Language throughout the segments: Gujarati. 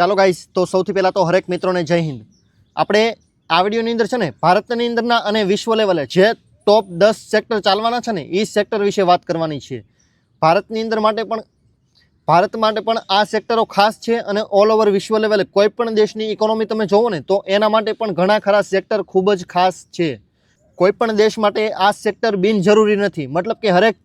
ચાલો ગાઈસ તો સૌથી પહેલાં તો હરેક મિત્રોને જય હિન્દ. આપણે આ વિડીયોની અંદર છે ને, ભારતની અંદરના અને વિશ્વ લેવલે જે ટોપ દસ સેક્ટર ચાલવાના છે ને એ સેક્ટર વિશે વાત કરવાની છે. ભારતની અંદર માટે પણ, ભારત માટે પણ આ સેક્ટરો ખાસ છે અને ઓલ ઓવર વિશ્વ લેવલે કોઈ પણ દેશની ઇકોનોમી તમે જોવો ને, તો એના માટે પણ ઘણા ખરા સેક્ટર ખૂબ જ ખાસ છે. કોઈ પણ દેશ માટે આ સેક્ટર બિનજરૂરી નથી. મતલબ કે હરેક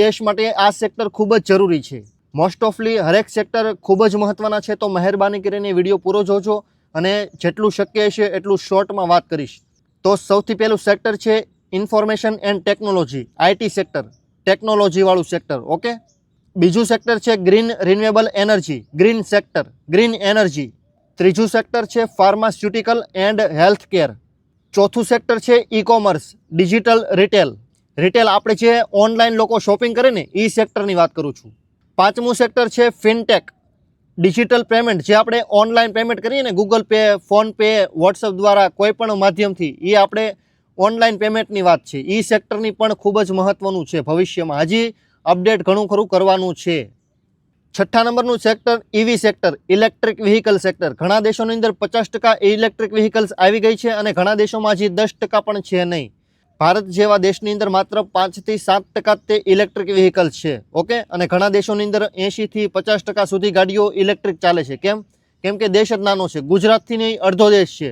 દેશ માટે આ સેક્ટર ખૂબ જ જરૂરી છે. મોસ્ટ ઓફલી હરેક સેક્ટર ખૂબ જ મહત્ત્વના છે, તો મહેરબાની કરીને વીડિયો પૂરો જોજો અને જેટલું શક્ય છે એટલું શોર્ટમાં વાત કરીશ. તો સૌથી પહેલું સેક્ટર છે information and technology IT sector ટેકનોલોજીવાળું sector okay બીજું સેક્ટર છે green renewable energy green sector green energy ત્રીજું સેક્ટર છે ફાર્માસ્યુટિકલ એન્ડ હેલ્થ કેર ચોથું સેક્ટર છે E commerce digital retail retail આપણે જે ઓનલાઈન લોકો શોપિંગ કરે ને એ સેક્ટરની વાત કરું છું. પાંચમું સેક્ટર છે ફિનટેક. ડિજિટલ પેમેન્ટ, જે આપણે ઓનલાઈન પેમેન્ટ કરીએ ને, ગૂગલ પે, ફોનપે, વોટ્સઅપ દ્વારા કોઈ પણ માધ્યમથી, એ આપણે ઓનલાઈન પેમેન્ટની વાત છે. એ સેક્ટરની પણ ખૂબ જ મહત્ત્વનું છે ભવિષ્યમાં. હજી અપડેટ ઘણું ખરું કરવાનું છે. છઠ્ઠા નંબરનું sector EV sector, electric vehicle sector. ઘણા દેશોની અંદર પચાસ ટકા ઇલેક્ટ્રિક વ્હીકલ્સ આવી ગઈ છે અને ઘણા દેશોમાં હજી દસ ટકા પણ છે નહીં. ભારત જેવા દેશની અંદર માત્ર પાંચથી સાત ટકા તે ઇલેક્ટ્રિક વ્હીકલ્સ છે, ઓકે? અને ઘણા દેશોની અંદર એંશીથી પચાસ ટકા સુધી ગાડીઓ ઇલેક્ટ્રિક ચાલે છે. કેમ? કેમ કે દેશ જ નાનો છે. ગુજરાતથી નહીં, અડધો દેશ છે.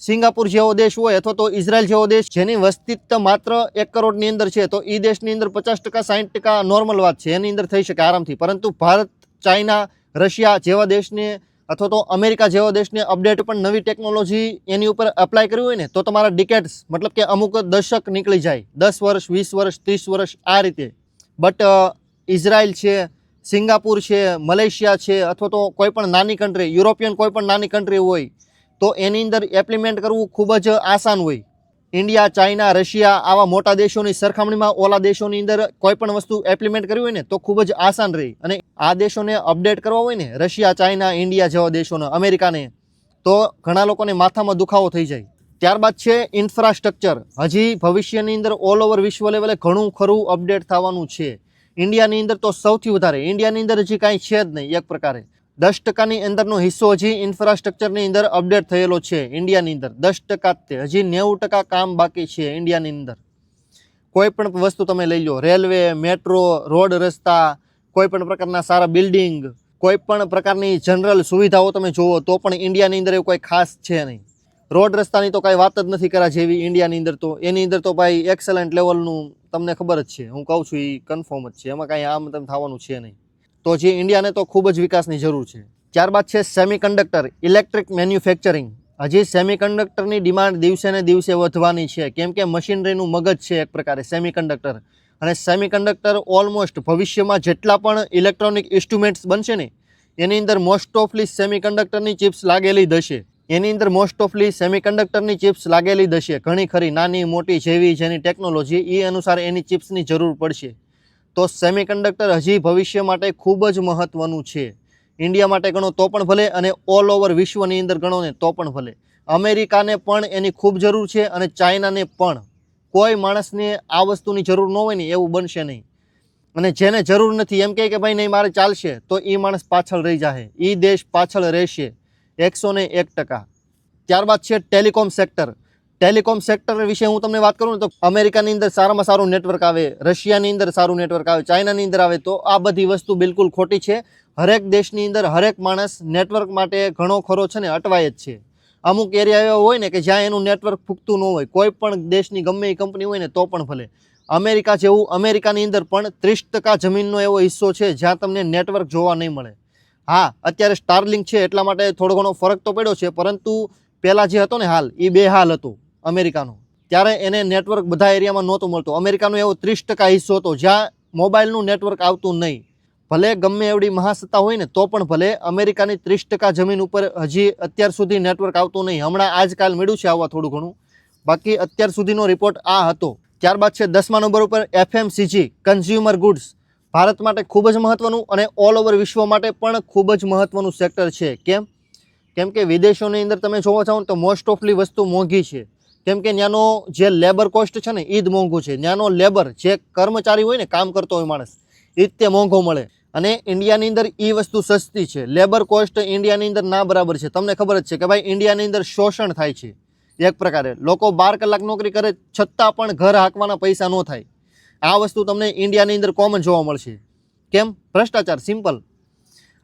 સિંગાપુર જેવો દેશ હોય અથવા તો ઇઝરાયલ જેવો દેશ, જેની વસ્તી માત્ર એક કરોડની અંદર છે, તો એ દેશની અંદર પચાસ ટકા સાઠ ટકા નોર્મલ વાત છે. એની અંદર થઈ શકે આરામથી. પરંતુ ભારત, ચાઇના, રશિયા જેવા દેશને અથવા તો અમેરિકા જેવા દેશને અપડેટ પણ નવી ટેકનોલોજી એની ઉપર એપ્લાય કરવી હોય ને, તો તમારા ડિકેટ્સ મતલબ કે અમુક દશક નીકળી જાય. દસ વર્ષ, વીસ વર્ષ, ત્રીસ વર્ષ, આ રીતે. બટ ઇઝરાયલ છે, સિંગાપુર છે, મલેશિયા છે, અથવા તો કોઈ પણ નાની કન્ટ્રી યુરોપિયન કોઈ પણ નાની કન્ટ્રી હોય, તો એની અંદર એપ્લિમેન્ટ કરવું ખૂબ જ આસાન હોય. ઇન્ડિયા, ચાઇના, રશિયા આવા મોટા દેશોની સરખામણીમાં ઓલા દેશોની અંદર કોઈ પણ વસ્તુ એપ્લિમેન્ટ કરવી હોય ને, તો ખૂબ જ આસાન રહી. અને આ દેશોને અપડેટ કરવા હોય ને, રશિયા, ચાઇના, ઇન્ડિયા જેવા દેશોને, અમેરિકાને, તો ઘણા લોકોને માથામાં દુખાવો થઈ જાય. ત્યારબાદ છે ઇન્ફ્રાસ્ટ્રક્ચર હજી ભવિષ્યની અંદર ઓલ ઓવર વિશ્વ લેવલે ઘણું ખરું અપડેટ થવાનું છે. ઇન્ડિયાની અંદર તો સૌથી વધારે. ઇન્ડિયાની અંદર હજી કાંઈ છે જ નહીં, એક પ્રકારે. દસ ટકાની અંદરનો હિસ્સો હજી ઇન્ફ્રાસ્ટ્રક્ચરની અંદર અપડેટ થયેલો છે ઇન્ડિયાની અંદર. દસ ટકા તે. હજી નેવું ટકા કામ બાકી છે ઇન્ડિયાની અંદર. કોઈ પણ વસ્તુ તમે લઈ લો. રેલવે, મેટ્રો, રોડ રસ્તા, કોઈ પણ પ્રકારના સારા બિલ્ડિંગ કોઈ પણ પ્રકારની જનરલ સુવિધાઓ તમે જુઓ તો પણ ઇન્ડિયાની અંદર એવું કોઈ ખાસ છે નહીં. રોડ રસ્તાની તો કાંઈ વાત જ નથી કરા જેવી ઇન્ડિયાની અંદર તો. એની અંદર તો ભાઈ એક્સલન્ટ લેવલનું તમને ખબર જ છે. હું કહું છું એ કન્ફર્મ જ છે. એમાં કાંઈ આમ તેમ થવાનું છે નહીં. તો જે ઇન્ડિયાને તો ખૂબ જ વિકાસની જરૂર છે. ત્યારબાદ છે સેમિકન્ડક્ટર, ઇલેક્ટ્રિક મેન્યુફેક્ચરિંગ. હજી સેમિકન્ડક્ટરની ડિમાન્ડ દિવસે ને દિવસે વધવાની છે. કેમ કે મશીનરીનું મગજ છે એક પ્રકારે, સેમિકન્ડક્ટર. અને સેમિકન્ડક્ટર ઓલમોસ્ટ ભવિષ્યમાં જેટલા પણ ઇલેક્ટ્રોનિક ઇન્સ્ટ્રુમેન્ટ્સ બનશે ને, એની અંદર મોસ્ટ ઓફલી સેમિકન્ડક્ટરની ચિપ્સ લાગેલી દશે. એની અંદર મોસ્ટ ઓફલી સેમિકન્ડક્ટરની ચિપ્સ લાગેલી દશે. ઘણી ખરી નાની, મોટી જેવી જેની ટેકનોલોજી એ અનુસાર એની ચિપ્સની જરૂર પડશે. તો સેમિકન્ડક્ટર હજી ભવિષ્ય માટે ખૂબ જ મહત્ત્વનું છે. ઇન્ડિયા માટે ગણો તો પણ ભલે અને ઓલ ઓવર વિશ્વની અંદર ગણો ને તો પણ ભલે. અમેરિકાને પણ એની ખૂબ જરૂર છે અને ચાઇનાને પણ. કોઈ માણસને આ વસ્તુની જરૂર ન હોય ને એવું બનશે નહીં. અને જેને જરૂર નથી એમ કહે કે ભાઈ નહીં, મારે ચાલશે. તો એ માણસ પાછળ રહી જાહે. એ દેશ પાછળ રહેશે. એકસો ને એક ટકા. ત્યારબાદ છે ટેલિકોમ સેક્ટર. ટેલિકોમ સેક્ટર વિશે હું તમને વાત કરું ને તો અમેરિકાની અંદર સારામાં સારું નેટવર્ક આવે, રશિયાની અંદર સારું નેટવર્ક આવે, ચાઇનાની અંદર આવે, તો આ બધી વસ્તુ બિલકુલ ખોટી છે. હરેક દેશની અંદર હરેક માણસ નેટવર્ક માટે ઘણો ખરો છે ને અટવાય જ છે. અમુક એરિયા એવા હોય ને કે જ્યાં એનું નેટવર્ક ફૂગતું ન હોય, કોઈ પણ દેશની ગમે એ કંપની હોય ને તો પણ ભલે. અમેરિકા જેવું, અમેરિકાની અંદર પણ ત્રીસ ટકા જમીનનો એવો હિસ્સો છે જ્યાં તમને નેટવર્ક જોવા નહીં મળે. હા, અત્યારે સ્ટારલિંક છે એટલા માટે થોડો ઘણો ફરક તો પડ્યો છે, પરંતુ પહેલાં જે હતો ને હાલ એ બે હાલ હતો. અમેરિકાનો. ત્યારે એને નેટવર્ક બધા એરિયામાં નહોતું મળતું. અમેરિકાનો એવો ત્રીસ ટકા હિસ્સો હતો, જ્યાં મોબાઈલનું નેટવર્ક આવતું નહીં. ભલે ગમે એવડી મહાસત્તા હોય ને, તો પણ ભલે અમેરિકાની ત્રીસ ટકા જમીન ઉપર હજી અત્યાર સુધી નેટવર્ક આવતું નહીં. હમણાં આજકાલ મળ્યું છે આવવા થોડું ઘણું. બાકી અત્યાર સુધીનો રિપોર્ટ આ હતો. ત્યારબાદ છે દસમા નંબર ઉપર એફએમસીજી કન્ઝ્યુમર ગુડ્સ ભારત માટે ખૂબ જ મહત્ત્વનું અને ઓલ ઓવર વિશ્વ માટે પણ ખૂબ જ મહત્ત્વનું સેક્ટર છે. કેમ? કેમ કે વિદેશોની અંદર તમે જોવા જાઓ તો મોસ્ટ ઓફલી વસ્તુ મોંઘી છે. કેમ કે ત્યાંનો જે લેબર કોસ્ટ છે ને એ જ મોંઘું છે. ત્યાંનો લેબર જે કર્મચારી હોય ને, કામ કરતો હોય માણસ એ જ તે મોંઘો મળે. અને ઇન્ડિયાની અંદર એ વસ્તુ સસ્તી છે. લેબર કોસ્ટ ઇન્ડિયાની અંદર ના બરાબર છે. તમને ખબર જ છે કે ભાઈ ઇન્ડિયાની અંદર શોષણ થાય છે એક પ્રકારે. લોકો બાર કલાક નોકરી કરે છતાં પણ ઘર હાંકવાના પૈસા ન થાય. આ વસ્તુ તમને ઇન્ડિયાની અંદર કોમન જોવા મળશે. કેમ? ભ્રષ્ટાચાર સિમ્પલ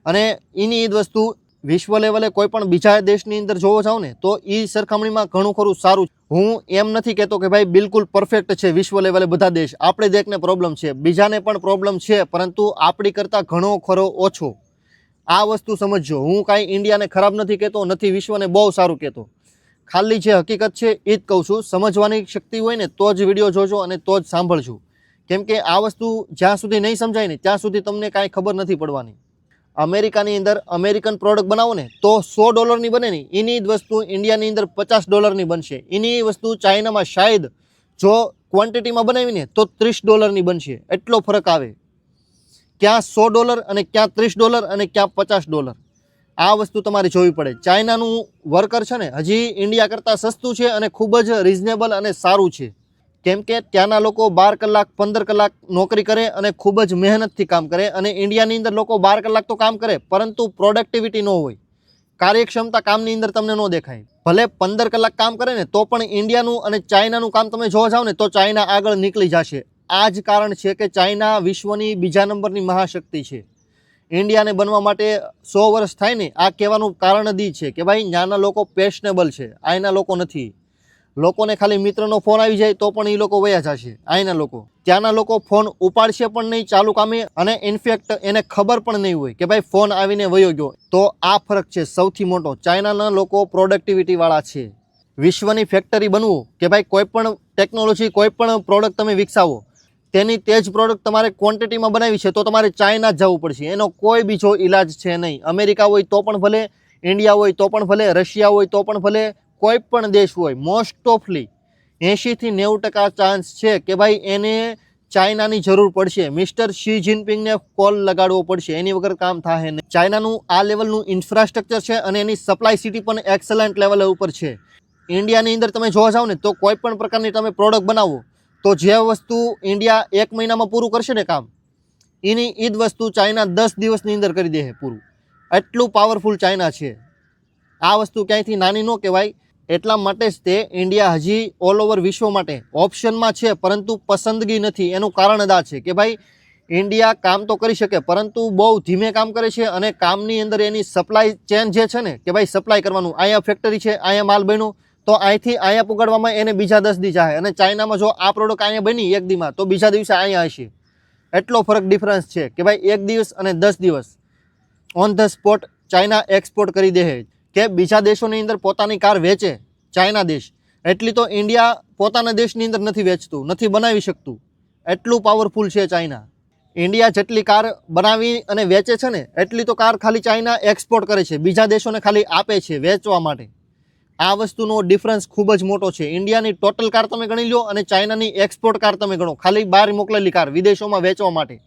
અને એની એ જ વસ્તુ વિશ્વ લેવલે કોઈ પણ બીજા દેશની અંદર જોવો જાવ ને, તો એ સરખામણીમાં ઘણું ખરું સારું હું એમ નથી કહેતો કે ભાઈ બિલકુલ પરફેક્ટ છે વિશ્વ લેવલે બધા દેશ. આપણે દેશને પ્રોબ્લેમ છે, બીજાને પણ પ્રોબ્લેમ છે, પરંતુ આપણી કરતાં ઘણો ખરો ઓછો. આ વસ્તુ સમજજો. હું કાંઈ ઇન્ડિયાને ખરાબ નથી કહેતો, નથી વિશ્વને બહુ સારું કહેતો. ખાલી જે હકીકત છે એ જ કહું છું. સમજવાની શક્તિ હોય ને, તો જ વીડિયો જોજો અને તો જ સાંભળજો. કેમ કે આ વસ્તુ જ્યાં સુધી નહીં સમજાય ને, ત્યાં સુધી તમને કાંઈ ખબર નથી પડવાની. અમેરિકાની અંદર અમેરિકન પ્રોડક્ટ બનાવો ને, તો સો ડોલરની બને ને એની વસ્તુ ઇન્ડિયાની અંદર પચાસ ડોલરની બનશે. એની વસ્તુ ચાઇનામાં શાયદ જો ક્વોન્ટિટીમાં બનાવીને તો ત્રીસ ડોલરની બનશે. એટલો ફરક આવે. ક્યાં સો ડોલર અને ક્યાં ત્રીસ ડોલર અને ક્યાં પચાસ ડોલર. આ વસ્તુ તમારે જોવી પડે. ચાઇનાનું વર્કર છે ને, હજી ઇન્ડિયા કરતાં સસ્તું છે અને ખૂબ જ રિઝનેબલ અને સારું છે. કેમ કે ત્યાંના લોકો બાર કલાક, પંદર કલાક નોકરી કરે અને ખૂબ જ મહેનતથી કામ કરે અને ઇન્ડિયાની અંદર લોકો બાર કલાક તો કામ કરે, પરંતુ પ્રોડક્ટિવિટી ન હોય. કાર્યક્ષમતા કામની અંદર તમને ન દેખાય. ભલે પંદર કલાક કામ કરે ને, તો પણ ઇન્ડિયાનું અને ચાઇનાનું કામ તમે જોવા જાઓ ને, તો ચાઇના આગળ નીકળી જશે. આ જ કારણ છે કે ચાઇના વિશ્વની બીજા નંબરની મહાશક્તિ છે. ઇન્ડિયાને બનવા માટે સો વર્ષ થાય ને, આ કહેવાનું કારણ દી છે કે ભાઈ નાના લોકો પેશનેબલ છે અહીંના લોકો નથી. લોકોને ખાલી મિત્રનો ફોન આવી જાય તો પણ એ લોકો વયા જશે. અહીંના લોકો. ત્યાંના લોકો ફોન ઉપાડશે પણ નહીં ચાલુ કામે અને ઇનફેક્ટ એને ખબર પણ નહીં હોય કે ભાઈ ફોન આવીને વયો ગયો. તો આ ફરક છે સૌથી મોટો. ચાઇનાના લોકો પ્રોડક્ટિવિટીવાળા છે. વિશ્વની ફેક્ટરી બનવું કે ભાઈ કોઈ પણ ટેકનોલોજી કોઈ પણ પ્રોડક્ટ તમે વિકસાવો, તેની તે જ પ્રોડક્ટ તમારે ક્વોન્ટિટીમાં બનાવી છે તો તમારે ચાઇના જ જવું પડશે. એનો કોઈ બીજો ઈલાજ છે નહીં. અમેરિકા હોય તો પણ ભલે, ઇન્ડિયા હોય તો પણ ભલે, રશિયા હોય તો પણ ભલે કોઈ પણ દેશ હોય મોસ્ટ ઓફલી એંશીથી નેવું ટકા ચાન્સ છે કે ભાઈ એને ચાઇનાની જરૂર પડશે. મિસ્ટર શી જિનપિંગને કોલ લગાડવો પડશે. એની વગર કામ થાય નહીં. ચાઇનાનું આ લેવલનું ઇન્ફ્રાસ્ટ્રક્ચર છે અને એની સપ્લાય સિટી પણ એક્સલન્ટ લેવલ ઉપર છે. ઇન્ડિયાની અંદર તમે જોવા જાઓ ને, તો કોઈ પણ પ્રકારની તમે પ્રોડક્ટ બનાવો, તો જે વસ્તુ ઇન્ડિયા એક મહિનામાં પૂરું કરશે ને કામ, એની એ જ વસ્તુ ચાઇના દસ દિવસની અંદર કરી દે પૂરું. એટલું પાવરફુલ ચાઇના છે. આ વસ્તુ ક્યાંયથી નાની ન કહેવાય એટલા માટે જ તે ઇન્ડિયા હજી ઓલ ઓવર વિશ્વ માટે ઓપ્શનમાં છે, પરંતુ પસંદગી નથી. એનું કારણ આ છે કે ભાઈ, ઇન્ડિયા કામ તો કરી શકે, પરંતુ બહુ ધીમે કામ કરે છે અને કામની અંદર એની સપ્લાય ચેન જે છે ને, કે ભાઈ સપ્લાય કરવાનું, અહીંયા ફેક્ટરી છે, અહીંયા માલ બન્યો, તો અહીંથી અહીંયા પુગાડવામાં એને બીજા દસ દી જાય અને ચાઇનામાં જો આ પ્રોડક્ટ અહીંયા બની એક દીમાં, તો બીજા દિવસે અહીંયા હશે. એટલો ફરક ડિફરન્સ છે કે ભાઈ એક દિવસ અને દસ દિવસ on the spot China export કરી દે કે બીજા દેશોની અંદર પોતાની કાર વેચે, ચાઇના દેશ. એટલી તો ઇન્ડિયા પોતાના દેશની અંદર નથી વેચતું, નથી બનાવી શકતું. એટલું પાવરફુલ છે ચાઇના. ઇન્ડિયા જેટલી કાર બનાવી અને વેચે છે ને, એટલી તો કાર ખાલી ચાઇના એક્સપોર્ટ કરે છે, બીજા દેશોને ખાલી આપે છે વેચવા માટે. આ વસ્તુનો ડિફરન્સ ખૂબ જ મોટો છે. ઇન્ડિયાની ટોટલ કાર તમે ગણી લો અને ચાઇનાની એક્સપોર્ટ કાર તમે ગણો. ખાલી બહાર મોકલેલી કાર વિદેશોમાં વેચવા માટે.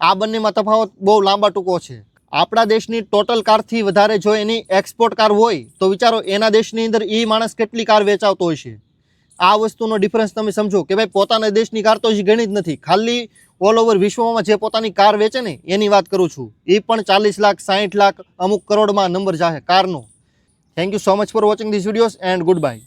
આ બંનેમાં તફાવત બહુ લાંબા ટૂંકો છે. આપણા દેશની ટોટલ કારથી વધારે જો એની એક્સપોર્ટ કાર હોય, તો વિચારો એના દેશની અંદર એ માણસ કેટલી કાર વેચાવતો હોય છે. આ વસ્તુનો ડિફરન્સ તમે સમજો કે ભાઈ પોતાના દેશની કાર તો હજી ગણી જ નથી. ખાલી ઓલ ઓવર વિશ્વમાં જે પોતાની કાર વેચે ને, એની વાત કરું છું. એ પણ ચાલીસ લાખ, સાહીઠ લાખ, અમુક કરોડમાં નંબર જાહે કારનો. Thank you so much for watching this videos and goodbye